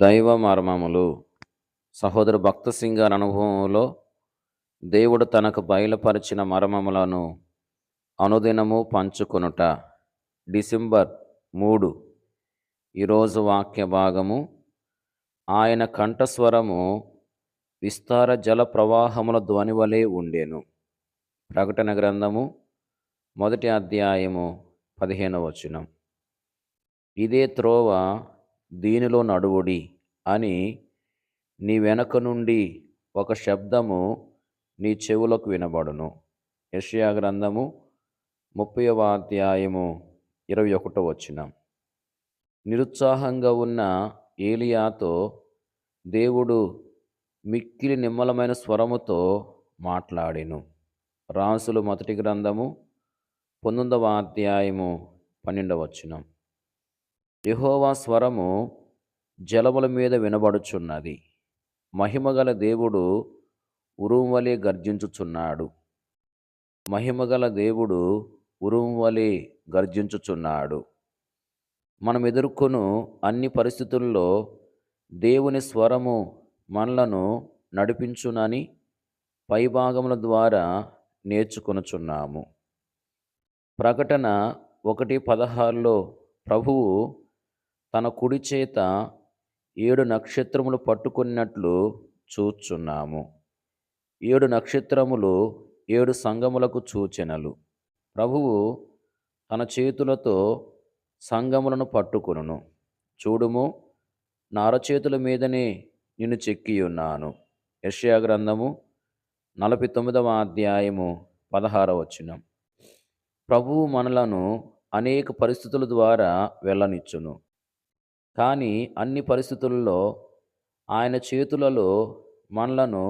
దైవ మర్మములు. సహోదరు భక్త సింగ్ గారి అనుభవంలో దేవుడు తనకు బయలుపరిచిన మర్మములను అనుదినము పంచుకొనుట. డిసెంబర్ మూడు ఈరోజు వాక్య భాగము. ఆయన కంఠస్వరము విస్తార జల ప్రవాహముల ధ్వని వలె ఉండేను. ప్రకటన గ్రంథము మొదటి అధ్యాయము పదిహేనవ వచనం. ఇదే త్రోవ దీనిలో నడువుడి అని నీ వెనక నుండి ఒక శబ్దము నీ చెవులకు వినబడును. యెషయా గ్రంథము ముప్పైవ అధ్యాయము ఇరవై ఒకటో వచ్చిన నిరుత్సాహంగా ఉన్న ఏలియాతో దేవుడు మిక్కిలి నిమ్మలమైన స్వరముతో మాట్లాడెను. రాసులు మొదటి గ్రంథము పంతొమ్మిదవ అధ్యాయము పన్నెండవ యహోవా స్వరము జలముల మీద వినబడుచున్నది. మహిమగల దేవుడు ఉరుంవలే గర్జించుచున్నాడు. మహిమగల దేవుడు ఉరుంవలే గర్జించుచున్నాడు. మనం ఎదుర్కొను అన్ని పరిస్థితుల్లో దేవుని స్వరము మనలను నడిపించునని పైభాగముల ద్వారా నేర్చుకొనుచున్నాము. ప్రకటన ఒకటి పదహారులో ప్రభువు తన కుడి చేత ఏడు నక్షత్రములు పట్టుకున్నట్లు చూచున్నాము. ఏడు నక్షత్రములు ఏడు సంగములకు సూచనలు ప్రభువు తన చేతులతో సంగములను పట్టుకొనును. చూడుము నా అరచేతుల మీదనే నిన్ను చెక్కి ఉన్నాను గ్రంథము నలభై తొమ్మిదవ అధ్యాయము పదహారవ వచ్చిన ప్రభువు మనలను అనేక పరిస్థితుల ద్వారా వెళ్ళనిచ్చును. కానీ అన్ని పరిస్థితుల్లో ఆయన చేతులలో మనలను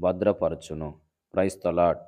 భద్రపరచును. క్రైస్తలాట్